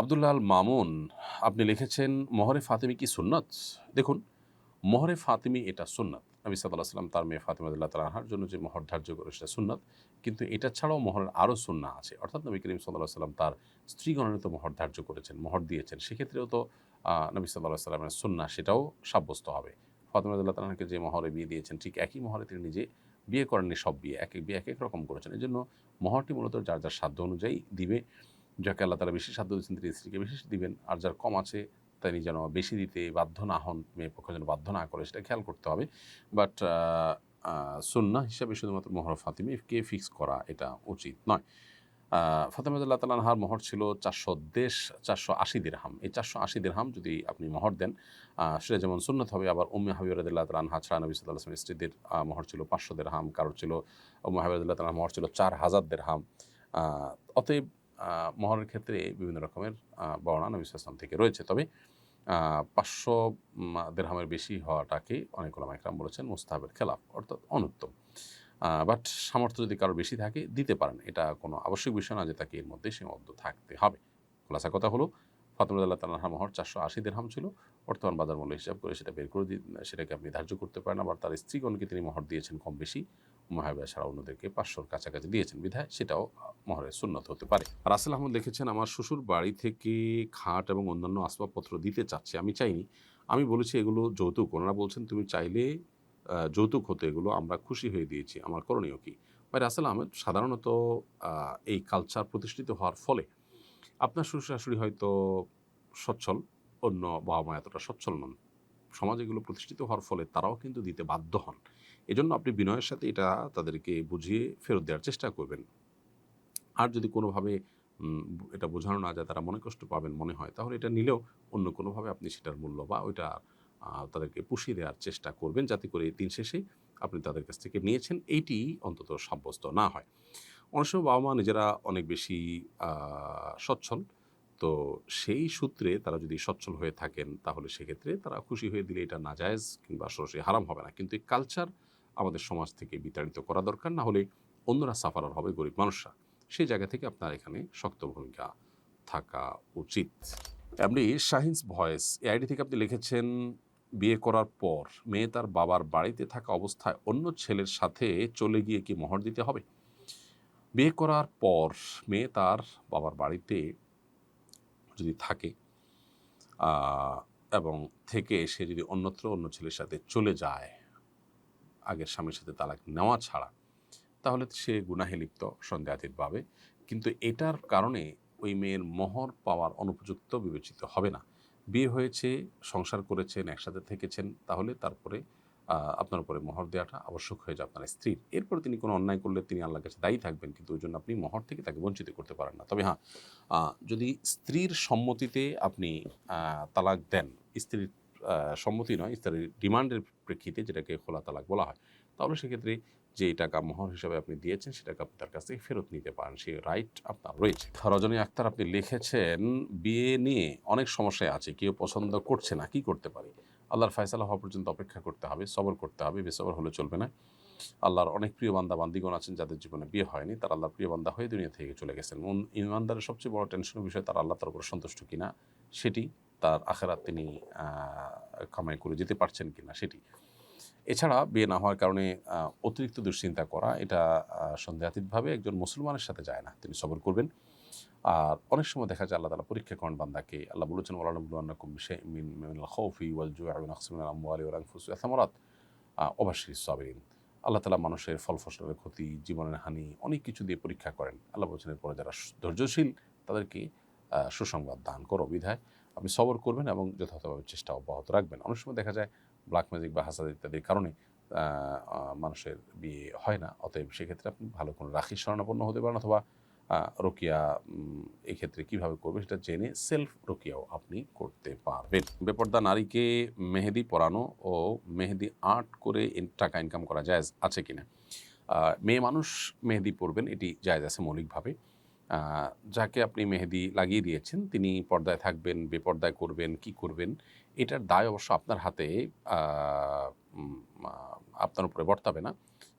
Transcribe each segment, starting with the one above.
আবদুল্লাহ আল মামুন, আপনি লিখেছেন, মহরে ফাতিমি কি সুন্নত? দেখুন, মহরে ফাতিমি এটা সুন্নত। নবী সাল্লাহ সাল্লাম তার মেয়ে ফাতিমাদুল্লাহ তালাহার জন্য যে মহর ধার্য করে সেটা সুন্নত। কিন্তু এটা ছাড়াও মহরের আরও সুন্না আছে। অর্থাৎ নবী করিম সাল্লাহ সাল্লাম তার স্ত্রীগণের তো মহর ধার্য করেছেন, মহর দিয়েছেন। সেক্ষেত্রেও তো নবী সাল্লাহ সাল্লামের সুন্না সেটাও সাব্যস্ত হবে। ফাতিমাদুল্লাহ তালাহাকে যে মহরে বিয়ে দিয়েছেন, ঠিক একই মহরে তিনি নিজে বিয়ে করেননি, সব বিয়ে, এক এক বিয়ে এক এক রকম করেছেন। এই জন্য মহরটি মূলত যার যার সাধ্য অনুযায়ী দিবে। যাকে আল্লাহ তারা বেশি সাধ্য দিচ্ছেন তিনি স্ত্রীকে বেশি দিবেন। আর যার কম আছে, তিনি যেন বেশি দিতে বাধ্য না হন মেয়ে পক্ষ যেন বাধ্য না করে, সেটা খেয়াল করতে হবে। বাট সুন্না হিসাবে শুধুমাত্র মোহর ফাতিমিকে ফিক্স করা এটা উচিত নয়। ফাতেমাদুল্লাহ তালাহার মোহর ছিল চারশো দেশ, চারশো আশি দিরহাম। এই চারশো আশি দিরহাম যদি আপনি মোহর দেন সেটা যেমন সুন্নত হবে, আবার উম্মে হাবিবুল্লাহ তালাহা ছাড়া নবী সাল্লাহ আসলামের স্ত্রীদের মোহর ছিল পাঁচশো দেরহাম, কারোর ছিল উম্মে হাবিবুল্লাহ তালাহ মোহর ছিল চার হাজার দেরহাম। অতএব মহরের ক্ষেত্রে বিভিন্ন রকমের আহ, বর্ণনা নবী সাল্লাম থেকে রয়েছে। তবে পাঁচশো উম, দেরহামের বেশি হওয়াটাকে অনেক ওলামা একরাম বলেছেন মুস্তাহাবের খেলাফ অর্থাৎ অনুত্তম। বাট সামর্থ্য যদি কারও বেশি থাকে দিতে পারেন। এটা কোনো আবশ্যক বিষয় না যে তাকে এর মধ্যে সীমাবদ্ধ থাকতে হবে। খোলাসা কথা হলো ফাতেমুল্লাহ তালাহা মহর চারশো আশি দেরহাম ছিল। বর্তমান বাজার মূল্য হিসাব করে সেটা বের করে সেটাকে আপনি ধার্য করতে পারেন। আবার তার স্ত্রীগণকে তিনি মহর দিয়েছেন কম বেশি। মহাবিয়া ছাড়া অন্যদেরকে পাঁচশোর কাছাকাছি দিয়েছেন। বিধায় সেটাও মহরের সুন্নত হতে পারে। রাসেল আহমদ লিখেছেন, আমার শ্বশুর বাড়ি থেকে খাট এবং অন্যান্য আসবাবপত্র দিতে চাচ্ছে, আমি চাইনি। আমি বলেছি, এগুলো যৌতুক। ওনারা বলছেন, তুমি চাইলে যৌতুক হতো এগুলো, আমরা খুশি হয়ে দিয়েছি। আমার করণীয় কি? ভাই, রাসেল আহমেদ সাধারণত এই কালচার প্রতিষ্ঠিত হওয়ার ফলে আপনার শ্বশুর শাশুড়ি হয়তো সচ্ছল, অন্য বাবা মা এতটা সচ্ছল নন। সমাজ এগুলো প্রতিষ্ঠিত হওয়ার ফলে তারাও কিন্তু দিতে বাধ্য হন। এজন্য আপনি বিনয়ের সাথে এটা তাদেরকে বুঝিয়ে ফেরত দেওয়ার চেষ্টা করবেন। আর যদি কোনোভাবে এটা বোঝানো না যায়, তারা মনে কষ্ট পাবেন মনে হয়, তাহলে এটা নিলেও অন্য কোনোভাবে আপনি সেটার মূল্য বা ওইটা তাদেরকে পুষিয়ে দেওয়ার চেষ্টা করবেন যাতে করে দিন শেষে আপনি তাদের কাছ থেকে নিয়েছেন, এইটি অন্তত সাব্যস্ত না হয়। অনেক সময় বাবা মা নিজেরা অনেক বেশি সচ্ছল, তো সেই সূত্রে তারা যদি সচ্ছল হয়ে থাকেন, তাহলে সেক্ষেত্রে তারা খুশি হয়ে দিলে এটা নাজায়েজ কিংবা সরাসরি হারাম হবে না। কিন্তু এই কালচার আমাদের সমাজ থেকে বিতাড়িত করা দরকার, না হলে অন্যরা সাফারার হবে গরিব মানুষরা। সেই জায়গা থেকে আপনার এখানে শক্ত ভূমিকা থাকা উচিত। আপনি শাহিনস ভয়েস এই আইডি থেকে আপনি লিখেছেন, বিয়ে করার পর মেয়ে তার বাবার বাড়িতে থাকা অবস্থায় অন্য ছেলের সাথে চলে গিয়ে কি মোহর দিতে হবে? বিয়ে করার পর মেয়ে তার বাবার বাড়িতে যদি থাকে এবং থেকে সে যদি অন্যত্র অন্য ছেলের সাথে চলে যায় আগের স্বামীর সাথে তালাক নেওয়া ছাড়া, তাহলে সে গুনাহে লিপ্ত সন্দেহাতীতভাবে কিন্তু এটার কারণে ওই মেয়ের মোহর পাওয়ার অনুপযুক্ত বিবেচিত হবে না। বিয়ে হয়েছে, সংসার করেছেন, একসাথে থেকেছেন, তাহলে তারপরে আপনার উপরে মোহর দেওয়াটা আবশ্যক হয়ে যায় আপনার স্ত্রীর। এরপরে তিনি কোনো অন্যায় করলে তিনি আল্লাহর কাছে দায়ী থাকবেন, কিন্তু ওই জন্য আপনি মোহর থেকে তাকে বঞ্চিত করতে পারেন না। তবে হ্যাঁ যদি স্ত্রীর সম্মতিতে আপনি তালাক দেন, স্ত্রীর সম্মতি নয়, স্ত্রীর ডিমান্ডের প্রেক্ষিতে যেটাকে খোলা তালাক বলা হয়। তাহলে সেক্ষেত্রে যে টাকা মোহর হিসাবে আপনি দিয়েছেন সেটাকে আপনি তার কাছ থেকে ফেরত নিতে পারেন। সেই রাইট আপনার রয়েছে। রজনী আক্তার, আপনি লিখেছেন, বিয়ে নিয়ে অনেক সমস্যায় আছে, কেউ পছন্দ করছে না, কি করতে পারি? আল্লাহর ফয়সালা হওয়া পর্যন্ত অপেক্ষা করতে হবে, সবর করতে হবে, বেসবর হলে চলবে না। আল্লাহর অনেক প্রিয় বান্দা, বান্দিগণ আছেন যাদের জীবনে বিয়ে হয়নি, তারা আল্লাহর প্রিয় বান্দা হয়ে দুনিয়া থেকে চলে গেছেন। মন ইমানদারের সবচেয়ে বড় টেনশনের বিষয়, তার আল্লাহ তার উপর সন্তুষ্ট কিনা, সেটি তার আখেরাত তিনি কামাই করে যেতে পারছেন কিনা সেটি। এছাড়া বিয়ে না হওয়ার কারণে অতিরিক্ত দুশ্চিন্তা করা, এটা সন্দেহাতীতভাবে একজন মুসলমানের সাথে যায় না। তিনি সবর করবেন। আর অনেক সময় দেখা যায় আল্লাহ পরীক্ষা করেন বান্দাকে। আল্লাহ বলেছেন ওয়ালানুবুল্লাহনাকুম মিন সাবিরিন। আল্লাহ তালা মানুষের ফল ফসলের ক্ষতি, জীবনের হানি, অনেক কিছু দিয়ে পরীক্ষা করেন। আল্লাহ বলছেন, এরপরে যারা ধৈর্যশীল, তাদেরকে সুসংবাদ দান করো বিধায় আপনি সবর করবেন এবং যথাযথভাবে চেষ্টা অব্যাহত রাখবেন। অনেক সময় দেখা যায় ব্ল্যাক ম্যাজিক বা হাসাদ ইত্যাদির কারণে মানুষের বিয়ে হয় না। অতএব সেক্ষেত্রে আপনি ভালো কোনো রাখি শরণাপন্ন হতে পারেন অথবা রোকিয়া উম, এই ক্ষেত্রে কীভাবে করবে সেটা জেনে সেলফ রোকিয়াও আপনি করতে পারবেন। বেপর্দা নারীকে মেহেদি পরানো ও মেহেদি আর্ট করে টাকা ইনকাম করা যায় আছে কিনা? মেয়ে মানুষ মেহেদি পরবেন এটি জায়জ আছে মৌলিকভাবে। যাকে আপনি মেহেদি লাগিয়ে দিয়েছেন, তিনি পর্দায় থাকবেন, বেপর্দায় করবেন, কি করবেন, এটার দায় অবশ্য আপনার হাতে আপনার উপরে বর্তাবে না।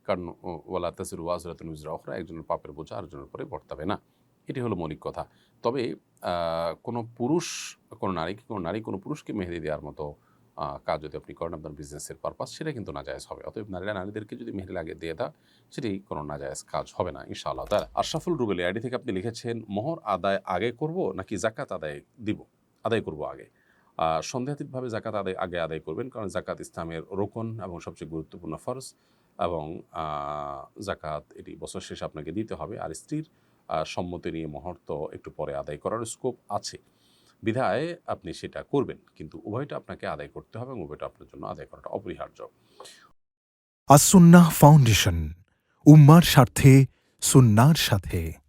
কারণ ওয়ালা তাসির ওয়াজরাতুন উজরা একজনের পাপের বোঝা আরেকজনের উপরে বর্তাবে না। এটি হলো মৌলিক কথা। তবে কোনো পুরুষ, কোনো নারী কোনো নারী কোনো পুরুষকে মেহেদি দেওয়ার মতো কাজ যদি আপনি করেন আপনার বিজনেসের পারপাস সেটা কিন্তু নাজায়েজ হবে। অতএব নারীরা নারীদেরকে যদি মেহেদি লাগিয়ে দিয়ে দেয়, সেটি কোনো নাজায়েজ কাজ হবে না, ইনশাআল্লাহ তারা আশরাফুল রুবেলি আইডি থেকে আপনি লিখেছেন, মোহর আদায় আগে করব নাকি জাকাত আদায় দিব? আদায় করব আগে। সন্দেহাতীতভাবে জাকাত আদায় আগে আদায় করবেন, কারণ জাকাত ইসলামের রোকন এবং সবচেয়ে গুরুত্বপূর্ণ ফরজ এবং জাকাত এটি বছর শেষে আপনাকে দিতে হবে। আর স্ত্রীর সম্মতি নিয়ে মোহর তো একটু পরে আদায় করার স্কোপ আছে। বিধায় আপনি সেটা করবেন। কিন্তু উভয়টা আপনাকে আদায় করতে হবে এবং উভয়টা আপনার জন্য আদায় করাটা অপরিহার্য। আসুন্না ফাউন্ডেশন, উম্মার স্বার্থে, সুন্নার সাথে।